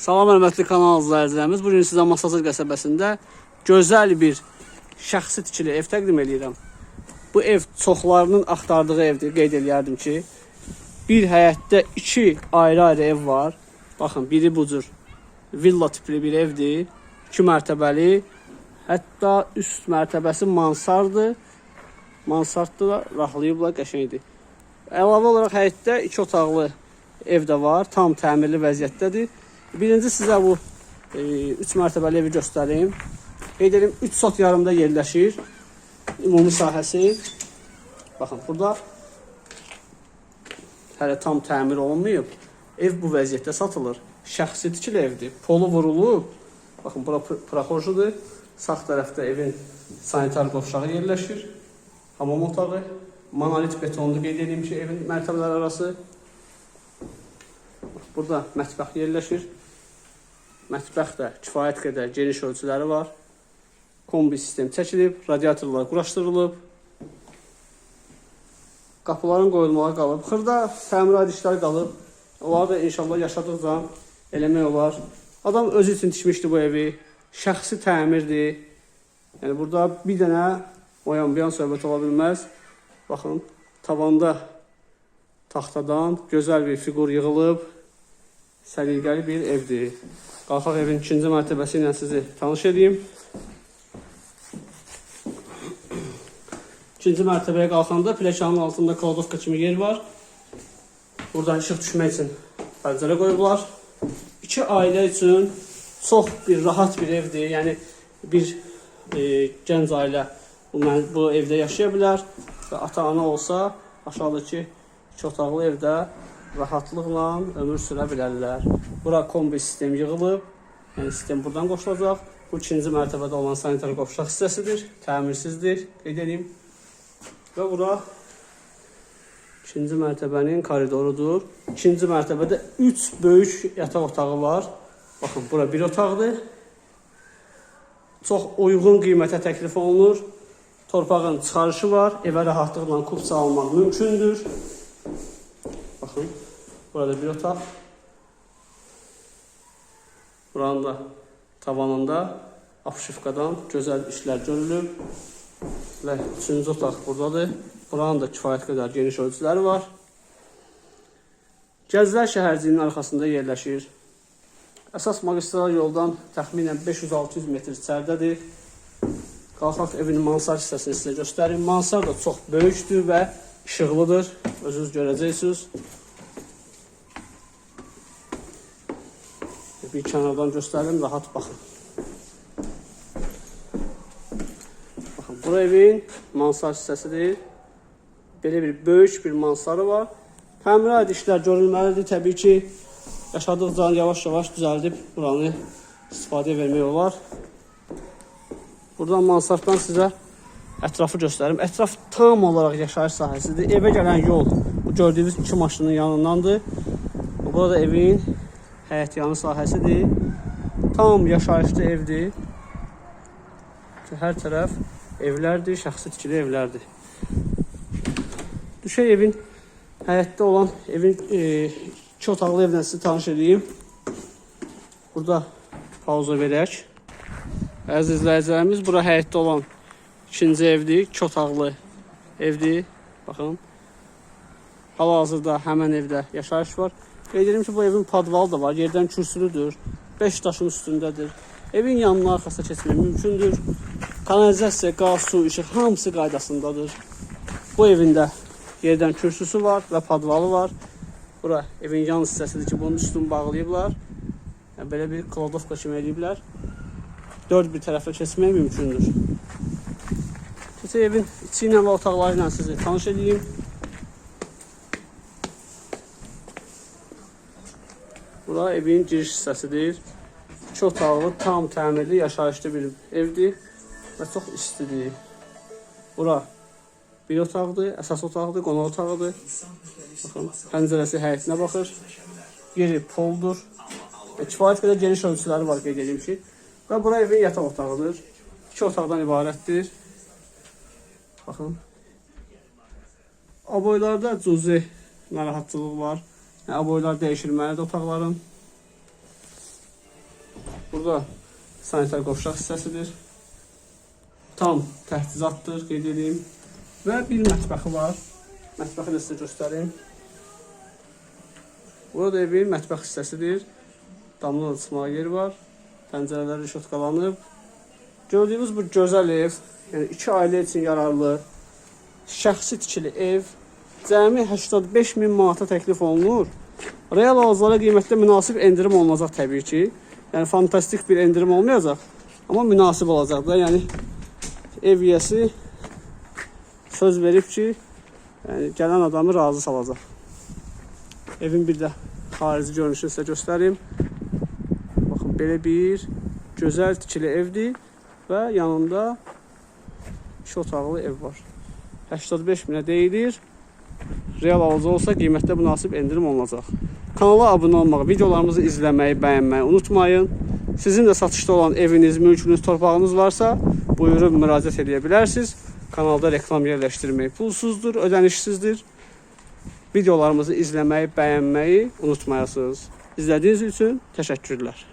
Salam hörmətli kanal izləyicilərimiz. Bu gün sizə Masazır qəsəbəsində gözəl bir şəxsi tikili ev təqdim edirəm. Bu ev çoxlarının axtardığı evdir. Qeyd eləyərdim ki, bir həyətdə iki ayrı-ayrı ev var. Baxın, biri bu cür villa tipli bir evdir. 2 mərtəbəli, hətta üst mərtəbəsi mansardır. Mansardda da rahatlayıblar, qəşəngdir. Əlavə olaraq həyətdə iki otaqlı ev də var, tam təmirli vəziyyətdədir. Birinci sizə bu 3 mərtəbəli evi göstərim. Qeyd edim 3 sot yarımda yerləşir. Ümumi sahəsi. Baxın, burada hələ tam təmir olunmayıb. Ev bu vəziyyətdə satılır. Şəxsi tikili evdir. Polu vurulub. Baxın, bura pr- proxorjudur. Sağ tərəfdə evin sanitar qovşağı yerləşir. Hamam otağı. Monolit betonlu qeyd edeyim ki, evin mərtəbələr arası. Burada mətbəx yerləşir. Mətbəxdə kifayət qədər geniş ölçüləri var. Kombi sistem çəkilib, radiatorlar quraşdırılıb. Qapıların qoyulmağı qalıb. Xırda təmirat işləri qalıb. Onları da inşallah yaşadıqca eləmək olar. Adam özü üçün tikmişdi bu evi. Şəxsi təmirdir. Yəni burada bir dənə oyan bir yan söhbət ola bilməz. Baxın, tavanda taxtadan gözəl bir fiqur yığılıb. Səliqəli bir evdir. Qalxaq evin ikinci mərtəbəsi ilə sizi tanış edeyim. İkinci mərtəbəyə qalxanda pləkanın altında kladovka kimi yer var. Buradan işıq düşmək üçün pəncərə qoyublar. İki ailə üçün çox bir rahat bir evdir. Yəni bir e, gənc ailə bu, bu evdə yaşaya bilər ata-ana olsa aşağıdakı iki otaqlı evdə rahatlıqla ömür sürə bilərlər. Bura kombi sistem yığılıb. Yəni sistem buradan qoşulacaq. Bu ikinci mərtəbədə olan sanitar qovşaq hissəsidir. Təmirsizdir. Qeyd edeyim. Və bura ikinci mərtəbənin koridorudur. İkinci mərtəbədə 3 böyük yataq otağı var. Baxın, bura bir otaqdır. Çox uyğun qiymətə təklif olunur. Torpağın çıxarışı var. Evə rahatlıqla kupça almaq mümkündür. Baxın, burada bir otaq. Buranın da tavanında apşifkadan gözəl işlər görülüb. Və üçüncü otaq buradadır. Buranın da kifayət qədər geniş ölçüləri var. Gəzlər şəhərciyinin arxasında yerləşir. Əsas magistral yoldan təxminən 500-600 metr içəridədir. Qalxaq evin mansar hissəsini sizə göstərim. Mansar da çox böyükdür və işıqlıdır. Özünüz görəcəksiniz. Bir kənardan göstərim, rahat baxın. Baxın, bu evin mansar hissəsidir. Belə bir böyük bir mansarı var. Təmirat işlər görülməlidir təbii ki. Yaşadıqca yavaş-yavaş düzəldib buranı istifadəyə vermək olar. Buradan mansartdan sizə ətrafı göstərim. Ətraf tam olaraq yaşayış sahəsidir. Evə gələn yol bu gördüyünüz iki maşının yanındandır. Burada evin həyət yanı sahəsidir. Tam yaşayışlı evdir. Hər tərəf evlərdir, şəxsi tikili evlərdir. Düşək evin həyətdə olan evin e, iki otaqlı evlə sizi tanış edeyim. Burada pauza verək. Əziz izləyicilərimiz, bura həyətdə olan ikinci evdir, iki otaqlı evdir. Baxın. Hal-hazırda həmən evdə yaşayış var. Qeyd edirəm ki, bu evin padvalı da var, yerdən kürsülüdür. 5 daşın üstündədir. Evin yanına arxasına keçmək mümkündür. Kanalizasiya, qaz, su, işıq hamısı qaydasındadır. Bu evində yerdən kürsüsü var və padvalı var. Bura evin yan hissəsidir ki, bunun üstünü bağlayıblar. Yəni, belə bir kladovka kimi eləyiblər. Dörd bir tərəfə keçmək mümkündür. Keçək evin içi ilə və otaqları ilə sizi tanış edeyim. Bura evin giriş hissəsidir. İki otaqlı, tam təmirli, yaşayışlı bir evdir və çox istidir. Bura bir otaqdır, əsas otaqdır, qonaq otağıdır. Baxın, pəncərəsi həyətinə baxır. Yeri poldur. Və kifayət qədər geniş ölçüləri var qeyd edeyim ki. Və bura evin yataq otağıdır. İki otaqdan ibarətdir. Baxın. Aboylarda cüzi narahatçılıq var. Yəni, aboylar dəyişilməlidir otaqların. Burada sanitar qovşaq hissəsidir. Tam təchizatdır, qeyd edeyim. Və bir mətbəxi var. Mətbəxi də sizə göstərim. Burada evin mətbəx hissəsidir. Damla çıxmağa yer var. Pəncərələri şotqalanıb. Gördüyünüz bu gözəl ev, yəni iki ailə üçün yararlı, şəxsi tikili ev cəmi 85 min manata təklif olunur. Real ağızlara qiymətdə münasib endirim olunacaq təbii ki. Yəni fantastik bir endirim olmayacaq, amma münasib olacaq da. Yəni ev yiyəsi söz verib ki, yəni gələn adamı razı salacaq. Evin bir də xarici görünüşünü sizə göstərim. Baxın belə bir gözəl tikili evdir və yanında iki otaqlı ev var. 85 minə deyilir. Real alıcı olsa qiymətdə münasib endirim olunacaq. Kanala abunə olmağı, videolarımızı izləməyi, bəyənməyi unutmayın. Sizin də satışda olan eviniz, mülkünüz, torpağınız varsa, buyurun müraciət edə bilərsiniz. Kanalda reklam yerləşdirmək pulsuzdur, ödənişsizdir. Videolarımızı izləməyi, bəyənməyi unutmayasınız. İzlədiyiniz üçün təşəkkürlər.